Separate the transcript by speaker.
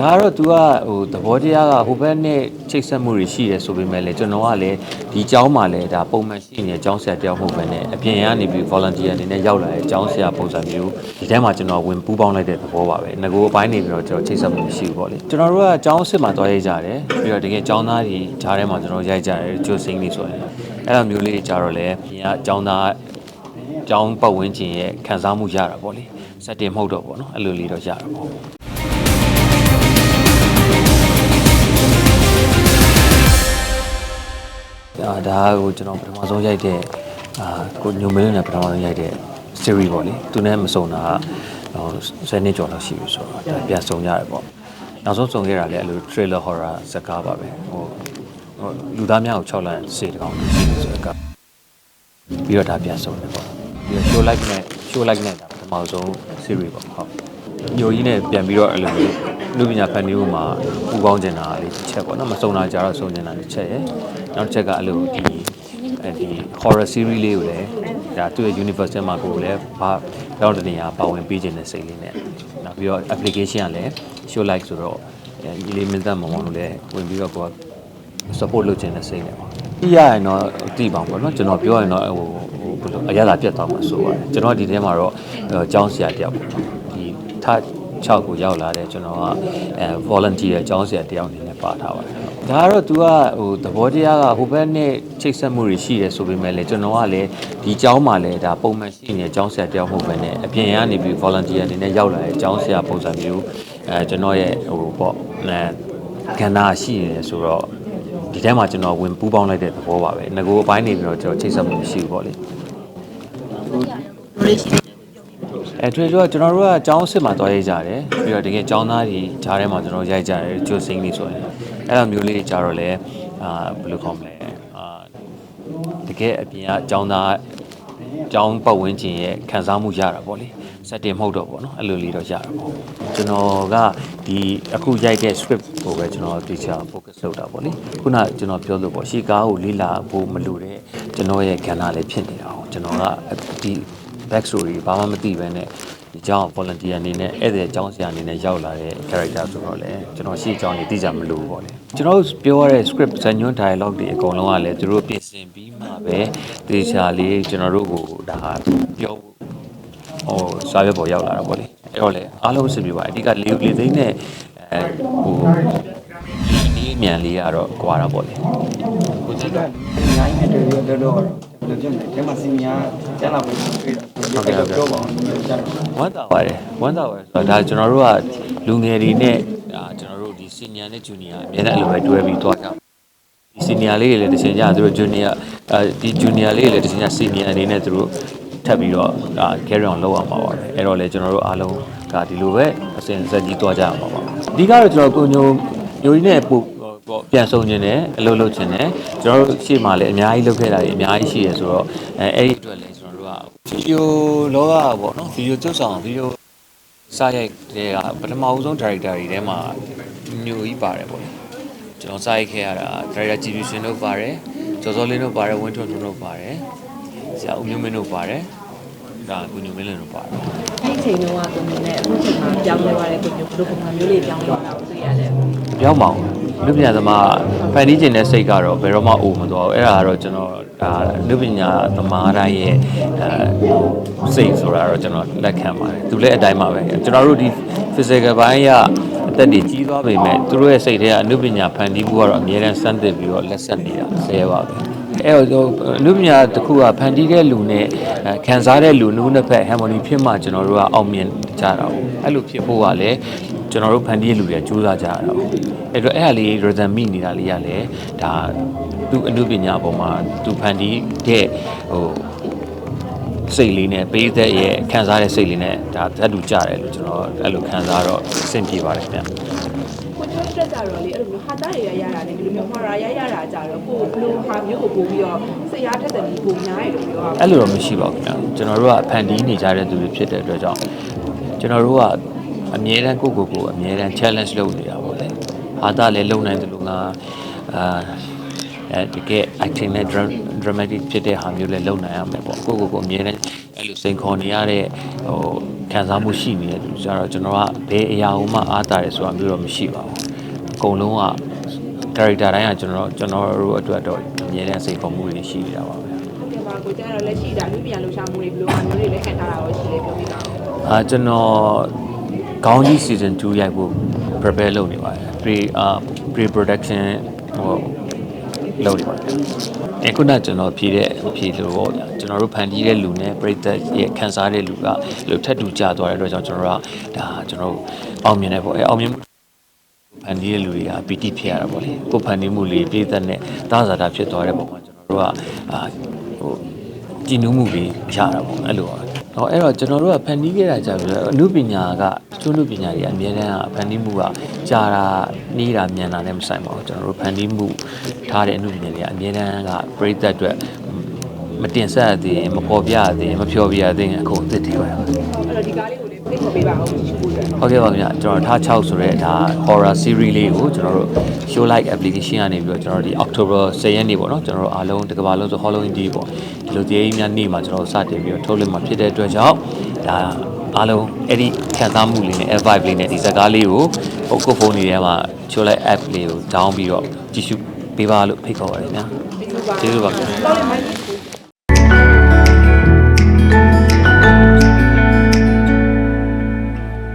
Speaker 1: ဒါကတော့ तू ကဟိုသဘောတရားကဟိုဘက်နဲ့ချိတ်ဆက်မှုတွေရှိတယ်ဆိုပေမဲ့လည်းကျွန်တော်ကလည်းဒီအကြောင်းမှာလည်းဒါပုံမှန်ရှိနေတဲ့အကြောင်းဆရာတယောက်ဟုတ်ပဲနဲ့အပြင်ကနေပြီး volunteer အနေနဲ့ရောက်လာတဲ့အကြောင်းဆရာပုံစံမျိုးဒီတိုင်းမှာကျွန်တော်ဝင်ပူးပေါင်းလိုက်တဲ့သဘောပါပဲငကိုအပိုင်းနေပြီးတော့ကျွန်တော်ချိတ်ဆက်မှုရှိဘူးပေါ့လေကျွန်တော်တို့ကအကြောင်းစစ်မှာတွားရိုက်ကြတယ်ပြီးတော့တကယ်အကြောင်းသားကြီးဂျားထဲမှာကျွန်တော်ရိုက်ကြတယ်ကျိုးစိမ့်လေးဆိုရင်အဲ့လိုမျိုးလေးကြတော့လေပြင်ကအကြောင်းသားအကြောင်းပတ်ဝန်းကျင်ရဲ့ခံစားမှုရတာပေါ့လေစက်တင်မဟုတ်တော့ပေါ့နော်အဲ့လိုလေးတော့ရတာပေါ့ ဒါကိုကျွန်တော်ပထမဆုံးရိုက်တဲ့အာကိုညိုမင်းနဲ့ပထမဆုံးရိုက်တဲ့ series ပေါ့လေသူနဲ့မစုံတာကဟို10နှစ်ကျော်လောက်ရှိပြီဆိုတော့ဒါပြန်စုံရတယ်ပေါ့နောက်ဆုံးစုံခဲ့တာလည်းအဲ့လို trailer horror ဇာတ်ကားပါပဲဟိုဟိုလူသားများကို6လမ်းစေတကောင်ရှိနေဆိုတော့ကပြီးတော့ဒါပြန်စုံတယ်ပေါ့ပြီးတော့ show like နဲ့ show like နဲ့ဒါပထမဆုံး series ပေါ့ဟုတ်ညိုကြီးနဲ့ပြန်ပြီးတော့အဲ့လိုမျိုးလူပညာဖန်တီးမှုမှာပူပေါင်းကျင်တာလေးတစ်ချက်ပေါ့နော်မစုံတာကြတော့စုံကျင်တာတစ်ချက်ရယ် နောက်တစ်ချက်ကအဲ့လိုဒီအဲဒီ horror series လေးကိုလည်းဒါသူ့ရဲ့ universe ထဲမှာကိုယ်လည်းဘာတော့တနေရာပါဝင်ပေးခြင်းတဲ့စိတ်လေးနဲ့နောက်ပြီးတော့ application ကလည်း show like ဆိုတော့အဲဒီလေးမင်းသားမောင်မောင်တို့လည်းဝင်ပြီးတော့ကိုယ် support လုပ်ခြင်းတဲ့စိတ်နဲ့ပေါ့။ပြီးရရင်တော့တိပါပေါ့နော်ကျွန်တော်ပြောရင်တော့ဟိုဟိုဘယ်လိုအရသာပြတ်သွားမှာဆိုပါတယ်ကျွန်တော်ဒီထဲမှာတော့အကြောင်းဆရာတယောက်ပေါ့နော်ဒီထ 6ကိုရောက်လာတဲ့ကျွန်တော်ကအဲ volunteer အကြောင်းဆရာတယောက်အနေနဲ့ပါထားပါတယ်။ဒါကတော့ तू ကဟိုသဘောတရားကဟိုဘက်နဲ့ချိတ်ဆက်မှုတွေရှိတယ်ဆိုပေမဲ့လည်းကျွန်တော်ကလည်းဒီအကြောင်းမှာလည်းဒါပုံမှန်ရှိနေတဲ့အကြောင်းဆရာတယောက်မဟုတ်ဘဲနဲ့အပြင်ကနေပြီး volunteer အနေနဲ့ရောက်လာတဲ့အကြောင်းဆရာပုံစံမျိုးအဲကျွန်တော်ရဲ့ဟိုပေါ့အဲကဏ္ဍရှိနေတယ်ဆိုတော့ဒီထဲမှာကျွန်တော်ဝင်ပူးပေါင်းလိုက်တဲ့သဘောပါပဲငကိုအပိုင်းနေပြီးတော့ကျွန်တော်ချိတ်ဆက်မှုမရှိဘူးပေါ့လေ အဲထွေထွေကကျွန်တော်တို့ကကျောင်းစစ်မှာတွားရိုက်ကြတယ်ပြီးတော့တကယ်ကျောင်းသားတွေဂျားထဲမှာကျွန်တော်ရိုက်ကြတယ်ဂျိုစင်းလေးဆိုရင်အဲ့လိုမျိုးလေးကြတော့လေအာဘယ်လိုခေါ်မလဲအာတကယ်အပြင်ကကျောင်းသားကျောင်းပတ်ဝန်းကျင်ရဲ့ခံစားမှုရတာပေါ့လေစက်တင်မဟုတ်တော့ပေါ့နော်အဲ့လိုလေးတော့ရတာပေါ့ကျွန်တော်ကဒီအခုရိုက်တဲ့ script ကိုပဲကျွန်တော် teacher focus လုပ်တာပေါ့လေခုနကျွန်တော်ပြောလို့ပေါ့ရှီကားကိုလေးလာဖို့မလိုတဲ့ကျွန်တော်ရဲ့ကဏ္ဍလေးဖြစ်နေတာ哦ကျွန်တော်ကဒီ back story ဘာမှမသိဘဲနဲ့ဒီကြောင်း volunteer အနေနဲ့ဧည့်သည်အကြောင်းဆရာအနေနဲ့ရောက်လာတဲ့ character ဆိုတော့လေကျွန်တော်ရှေ့အကြောင်းကြီးသိကြမလို့ပေါ့လေကျွန်တော်ပြောရတဲ့ script ဇာညွှန်း dialogue တွေအကုန်လုံးကလည်းသူတို့ပြင်ဆင်ပြီးမှပဲတေချာလေးကျွန်တော်တို့ကိုဒါပြောဖို့ဟိုစာရွက်ပေါ်ရောက်လာတာပေါ့လေအဲ့တော့လေအားလုံးအဆင်ပြေပါအဓိကလေလေသိန်းနဲ့အဲဟိုဒီအမြန်လေးကတော့ကွာတာပေါ့လေကိုကြည့်တော့
Speaker 2: အများကြီးနဲ့တွေ့ရတော့ တော့ဘယ်လိုပြောလဲဒီမှာစီနီယာကျန်လာဖို့တွေ့တာအဲ့တော့ပြောပါအောင်ကျန်တော့
Speaker 1: ဝမ်းသာပါတယ်ဝမ်းသာပါတယ်ဆိုတော့ဒါကျွန်တော်တို့ကလူငယ်တွေနဲ့ဒါကျွန်တော်တို့ဒီ senior နဲ့ junior အများနဲ့အဲ့လိုပဲတွဲပြီးသွားကြဒီ senior လေးတွေလည်းတစ်ချိန်ကြာသူတို့ junior အဲဒီ junior လေးတွေလည်းတစ်ချိန်ကြာ senior အနေနဲ့သူတို့ထပ်ပြီးတော့ဒါ carry on လုပ်အောင်ပါပါပဲအဲ့တော့လေကျွန်တော်တို့အားလုံးကဒီလိုပဲအစဉ်ဆက်ကြီးသွားကြအောင်ပါပါအဓိကတော့ကျွန်တော်ကိုညိုညိုကြီးနဲ့ပို့ ပေါ့ပြန်ဆုံခြင်းနဲ့အလုပ်လုပ်ခြင်းနဲ့ကျွန်တော်တို့ရှေ့မှာလည်းအများကြီးလုပ်ခဲ့တာတွေအများကြီးရှိရဆိုတော့အဲအဲ့ဒီအတွက်လည်းကျွန်တော်တို့ကဗီဒီယိုလောကပေါ့နော်ဗီဒီယိုကျုပ်ဆောင်ဗီဒီယိုစရိုက်တဲ့ကပထမဦးဆုံး director တွေထဲမှာညိုကြီးပါတယ်ပေါ့လေကျွန်တော်စရိုက်ခဲ့ရတာ director ကြည်ပြရှင်တို့ပါတယ်ကျော်စောလင်းတို့ပါတယ်ဝင်းထွန်းထွန်းတို့ပါတယ်ဆရာဦးမျိုးမင်းတို့ပါတယ်ဒါကုညိုမင်းလင်းတို့ပါတယ်
Speaker 3: အဲ့ဒီချိန်တုန်းကသူနေနဲ့အခုချိန်မှာပြောင်းလဲသွားတဲ့ကိုမျိုးဘယ်လိုပုံစံမျိုးလေးပြောင်းလဲသွားတာကိုတွေ့ရတယ်
Speaker 1: ပြောင်းပါအောင် လူပညာသမားဖန်တီးခြင်းတဲ့စိတ်ကတော့ဘယ်တော့မှအိုမသွားဘူးအဲ့ဒါကတော့ကျွန်တော်ဒါလူပညာသမားတိုင်းရဲ့အဲစိတ်ဆိုတာတော့ကျွန်တော်လက်ခံပါတယ်သူလည်းအတိုင်းပါပဲကျွန်တော်တို့ဒီ physical ဘိုင်းရအသက်တွေကြီးသွားပေမဲ့သူတို့ရဲ့စိတ်ထဲကအနုပညာဖန်တီးမှုကတော့အမြဲတမ်းစမ်းသစ်ပြီးတော့လက်ဆက်နေတာဆဲပါပဲ အဲ့တော့အနုပညာတစ်ခုကဖန်တီးတဲ့လူနဲ့ခံစားတဲ့လူနှုတ်နှစ်ဖက် harmony ဖြစ်မှကျွန်တော်တို့ကအောင်မြင်ကြတာပေါ့အဲ့လိုဖြစ်ဖို့ကလည်းကျွန်တော်တို့ဖန်တီးတဲ့လူတွေကြိုးစားကြရတာပေါ့အဲ့တော့အဲ့ဟာလေး rhythm မိနေတာလေးကလည်းဒါသူအနုပညာပေါ်မှာသူဖန်တီးတဲ့ဟို စိတ်လေးနဲ့ပေးသက်ရဲ့ခံစားတဲ့စိတ်လေးနဲ့ဒါသတ်တူကြတယ်လို့ကျွန်တော်အဲ့လိုခံစားတော့အဆင်ပြေပါတယ်ခင်ဗျ
Speaker 4: ကိုချိုးတက်ကြတော့လေအဲ့လိုမျိုးဟာတာရရရတာလေဒီလိုမျိုးမှာရရရတာကြတော့ကိုဘလိုဟာမျိုးကိုပို့ပြီးတော့စိတ်အားထက်တယ်ပြီးကိုညားရလို့ပြောတာ
Speaker 1: အဲ့လိုတော့မရှိပါဘူးခင်ဗျကျွန်တော်တို့ကဖန်တီးနေကြတဲ့သူတွေဖြစ်တဲ့အတွက်ကြောင့်ကျွန်တော်တို့ကအမြဲတမ်းကိုယ့်ကိုယ်ကိုအမြဲတမ်း challenge လုပ်နေတာပေါ့လေဟာတာလည်းလုံနိုင်တယ်လို့ငါအာ အဲတကယ် acting နဲ့ dra- dramatic ဖြစ်တဲ့ဟာမျိုးလည်းလုပ်နိုင်ရမယ်ပေါ့ကိုယ့်ကိုယ်ကိုအမြဲတမ်းအဲ့လိုစိန်ခေါ်နေရတဲ့ဟိုခံစားမှုရှိနေတဲ့လူကြတော့ကျွန်တော်ကဘယ်အရာမှအားတာတယ်ဆိုတာမျိုးတော့မရှိပါဘူးအကုန်လုံးက character တိုင်းကကျွန်တော်ကျွန်တော်တို့အတွက်တော့အမြဲတမ်းစိန်ခေါ်မှုတွေရှိနေတာပါပဲ
Speaker 4: ဟုတ်ကဲ့ပါကိုကျန်တော့လက်ရှိဒါလူပြန်လှူရှာမှုတွေဘယ်လိုဟာမျိုးတွေလက်ခံထားတာရောရှိလဲပြောပြပါဦး
Speaker 1: အာကျွန်တော်ခေါင်းကြီး season 2ရိုက်ဖို့ prepare လုပ်နေပါတယ် pre အာ pre production ဟို လုပ်နေပါတယ်အခုနကကျွန်တော်ဖြည့်တဲ့ဖြည့်လို့ပေါ့ဗျာကျွန်တော်တို့ဖန်တီးတဲ့လူနဲ့ပြိသက်ရဲ့ခံစားတဲ့လူကလို့ထက်တူကြသွားတဲ့အတွက်ကြောင့်ကျွန်တော်တို့ကဒါကျွန်တော်တို့အောင်မြင်တယ်ပေါ့အဲအောင်မြင်မှုဖန်တီးတဲ့လူတွေကပီတိဖြစ်ရတာပေါ့လေကိုယ်ဖန်တီးမှုလေးပြိသက်နဲ့သာသာတာဖြစ်သွားတဲ့ပုံမှာကျွန်တော်တို့ကအာဟိုကြည်နူးမှုတွေရတာပေါ့အဲ့လိုပါ ဟောအဲ့တော့ကျွန်တော်တို့ကဖန်တီးခဲ့တာကြာပြီအမှုပညာကကျွန်းလူပညာတွေအများတန်းကဖန်တီးမှုကကြာတာနှီးတာမြန်တာနဲ့မဆိုင်ပါဘူးကျွန်တော်တို့ဖန်တီးမှုထားတဲ့အမှုပညာတွေကအများတန်းကပြိသက်အတွက် မတင်ဆက်ရသေးရင်မပေါ်ပြရသေးရင်မဖြောပြရသေးရင်အခုအသစ်တွေပါ
Speaker 4: အဲ့တော့ဒီကားလေးကိုလည်းဖိတ်ခေါ်ပေးပါဦးကြည့်ရှုဖို့အတွက်
Speaker 1: ဟုတ်ကဲ့ပါဗျာကျွန်တော်ထား6ဆိုတဲ့ဒါ horror series လေးကိုကျွန်တော်တို့ show like application ကနေပြီးတော့ကျွန်တော်တို့ဒီ October 10ရက်နေ့ပေါ့နော်ကျွန်တော်တို့အားလုံးတစ်ကမ္ဘာလုံးဆို Halloween day ပေါ့ဒီလိုတရားကြီးများနေ့မှာကျွန်တော်တို့စတင်ပြီးတော့ထုတ်လွှင့်မှာဖြစ်တဲ့အတွက်ကြောင့်ဒါအားလုံးအဲ့ဒီခံစားမှုလေးနဲ့ vibe လေးနဲ့ဒီဇာတ်ကားလေးကိုဟိုကိုဖုန်းလေးထဲမှာ show like app လေးကို down ပြီးတော့ကြည့်ရှုပေးပါလို့ဖိတ်ခေါ်ပါတယ်ညာ
Speaker 4: ကျေးဇူးပါ
Speaker 1: ကျေးဇူးပါ
Speaker 4: တော်လေးမိုင်း